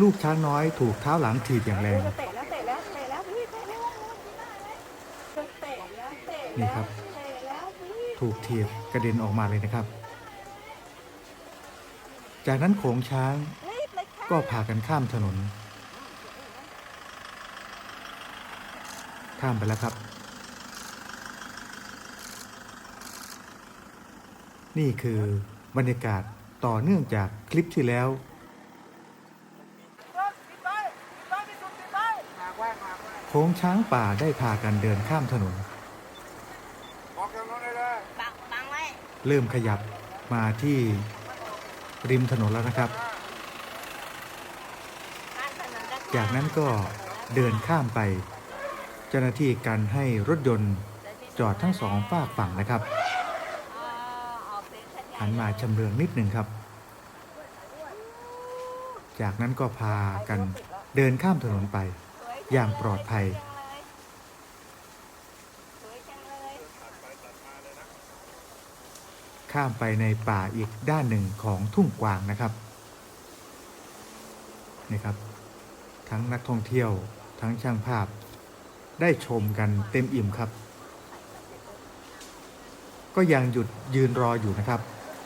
ลูกช้างน้อยถูกเท้าหลังถีบอย่างแรง เตะแล้วเตะแล้วเตะแล้วพี่เตะแล้วเตะแล้วเตะนี่แล้วครับ เตะแล้วพี่ถูกถีบกระเด็นออกมาเลยนะครับ จากนั้นโขงช้างรีบเลยค่ะก็พากันข้ามถนน ข้ามไปแล้วครับ นี่คือบรรยากาศต่อเนื่องจากคลิปที่แล้ว โค้งช้างป่าได้พากันเดินข้ามถนนออกจากรถได้เลยบังบังไว้เริ่มขยับมาที่ริมถนนแล้วนะครับข้ามถนนแล้วค่ะจากนั้นก็เดินข้ามไป เจ้าหน้าที่กันให้รถยนต์จอดทั้งสองฝากฝั่งนะครับ อ๋อออกเป็นสัญญาณหันมาชำเลืองนิดหนึ่งครับ จากนั้นก็พากันเดินข้ามถนนไป อย่างปลอดภัย ข้ามไปในป่าอีกด้านหนึ่งของทุ่งกวางนะครับนี่ครับ ทั้งนักท่องเที่ยวทั้งช่างภาพ ได้ชมกันเต็มอิ่มครับ ก็ยังหยุดยืนรออยู่นะครับ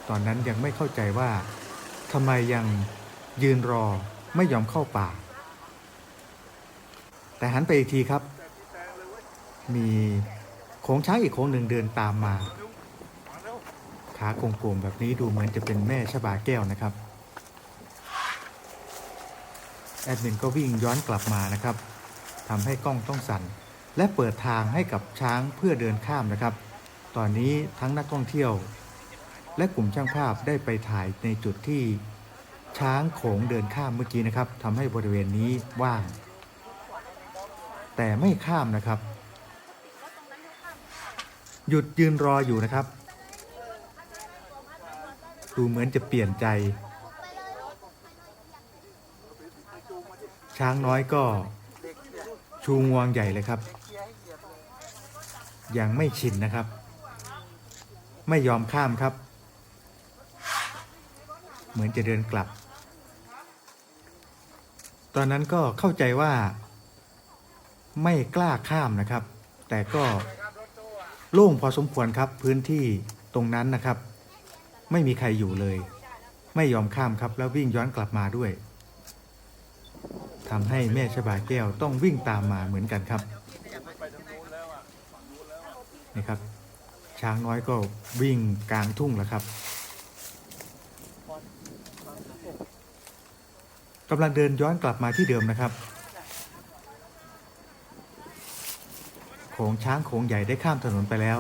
ตอนนั้นยังไม่เข้าใจว่าทำไมยังยืนรอไม่ยอมเข้าป่า แต่หันไปอีกทีครับ มีโขงช้างอีกโขงหนึ่งเดินตามมา ขาโกงๆแบบนี้ดูเหมือนจะเป็นแม่ชบาแก้วนะครับ แอดมินก็วิ่งย้อนกลับมานะครับทำให้กล้องต้องสั่น และเปิดทางให้กับช้างเพื่อเดินข้ามนะครับ ตอนนี้ทั้งนักท่องเที่ยว และกลุ่มช่างภาพได้ไปถ่ายในจุดที่ช้างโขงเดินข้ามเมื่อกี้นะครับทำให้บริเวณนี้ว่าง แต่ไม่ข้ามนะครับ หยุดยืนรออยู่นะครับ ดูเหมือนจะเปลี่ยนใจ ช้างน้อยก็ชูงวงใหญ่เลยครับ ยังไม่ชินนะครับ ไม่ยอมข้ามครับ เหมือนจะเดินกลับ ตอนนั้นก็เข้าใจว่า ไม่กล้าข้ามนะครับ แต่ก็โล่งพอสมควรครับพื้นที่ตรงนั้นนะครับ ไม่มีใครอยู่เลย ไม่ยอมข้ามครับ แล้ววิ่งย้อนกลับมาด้วยทำให้แม่ชบาแก้วต้องวิ่งตามมาเหมือนกันครับนี่ครับ ช้างน้อยก็วิ่งกลางทุ่งแล้วครับกำลังเดินย้อนกลับมาที่เดิมนะครับ โขงช้างโขงใหญ่ได้ข้ามถนนไปแล้ว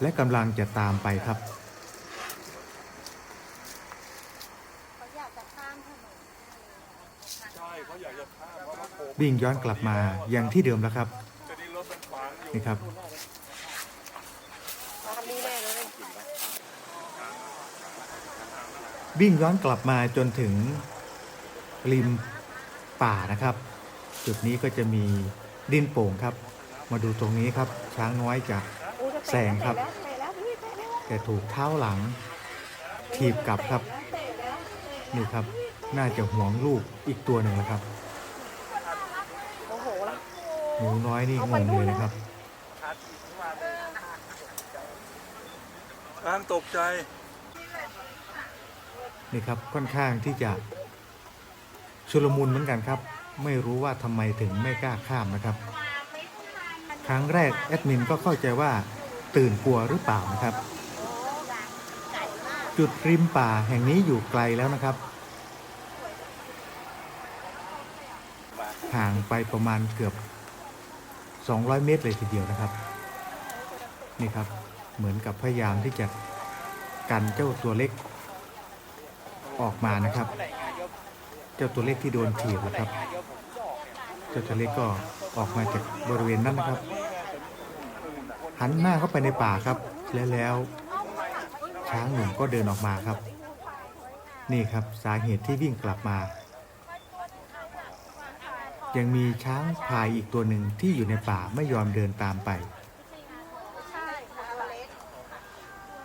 และกำลังจะตามไปครับเขาอยากจะข้ามถนนใช่เขาอยากจะข้ามเพราะว่าโค้งวิ่งย้อนกลับมาอยังที่เดิมแล้วครับนี่ครับข้ามนี่แน่เลยวิ่งย้อนกลับมาจนถึงริมป่านะครับ จุดนี้ก็จะมีดินโป่งครับ มาดูตรงนี้ครับ ช้างน้อยจะอู้จะเตะแซงครับเตะแล้วพี่เตะแล้วแต่ถูกเท้าหลัง ถีบกลับครับเตะแล้วเตะแล้วนี่ครับ น่าจะห่วงลูกอีกตัวหนึ่งแล้วครับโอ้โหละหนูน้อยนี่งงเลยนะครับช้างตกใจ นี่ครับค่อนข้างที่จะชุลมุนเหมือนกันครับ ไม่รู้ว่าทำไมถึงไม่กล้าข้ามนะครับ ครั้งแรกแอดมินก็เข้าใจว่าตื่นกลัวหรือเปล่านะครับ จุดริมป่าแห่งนี้อยู่ไกลแล้วนะครับ ห่างไปประมาณเกือบ 200 เมตรเลยทีเดียวนะครับ นี่ครับเหมือนกับพยายามที่จะกันเจ้าตัวเล็กออกมานะครับ เจ้าตัวเล็กที่โดนถีบนะครับ เจ้าตัวเล็กก็ออกมาจากบริเวณนั้นนะครับ หันหน้าเข้าไปในป่าครับ และแล้ว ช้างหนุ่มก็เดินออกมาครับ นี่ครับสาเหตุที่วิ่งกลับมา ยังมีช้างพายอีกตัวหนึ่งที่อยู่ในป่าไม่ยอมเดินตามไป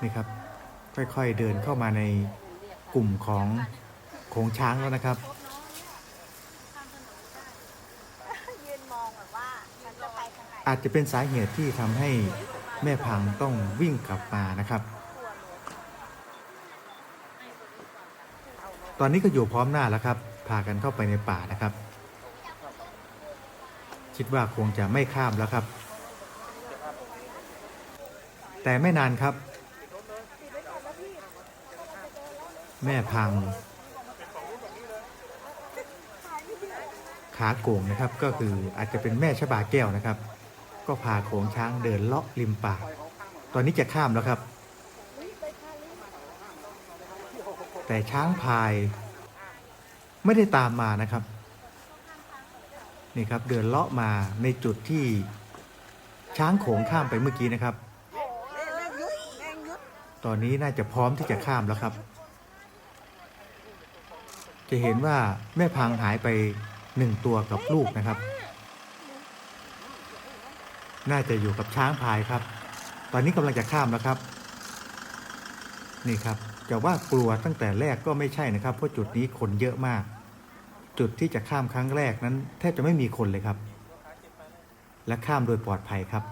นี่ครับ ค่อยๆเดินเข้ามาในกลุ่มของโขงช้างแล้วนะครับ อาจจะเป็นสาเหตุที่ทำให้แม่พังต้องวิ่งกลับมานะครับ ตอนนี้ก็อยู่พร้อมหน้าแล้วครับ พากันเข้าไปในป่านะครับ คิดว่าคงจะไม่ข้ามแล้วครับ แต่ไม่นานครับ แม่พัง ขาโก่งนะครับก็คืออาจจะเป็นแม่ชบาแก้วนะครับ ก็พาโขงช้างเดินเลาะริมป่า ตอนนี้จะข้ามแล้วครับ แต่ช้างพายไม่ได้ตามมานะครับ นี่ครับเดินเลาะมาในจุดที่ช้างโขงข้ามไปเมื่อกี้นะครับ ตอนนี้น่าจะพร้อมที่จะข้ามแล้วครับ จะเห็นว่าแม่พังหายไปหนึ่งตัวกับลูกนะครับ น่าจะอยู่กับช้างพายครับ ตอนนี้กำลังจะข้ามแล้วครับ นี่ครับจะว่ากลัวตั้งแต่แรกก็ไม่ใช่นะครับ เพราะจุดนี้คนเยอะมาก จุดที่จะข้ามครั้งแรกนั้น แทบจะไม่มีคนเลยครับ และข้ามโดยปลอดภัยครับ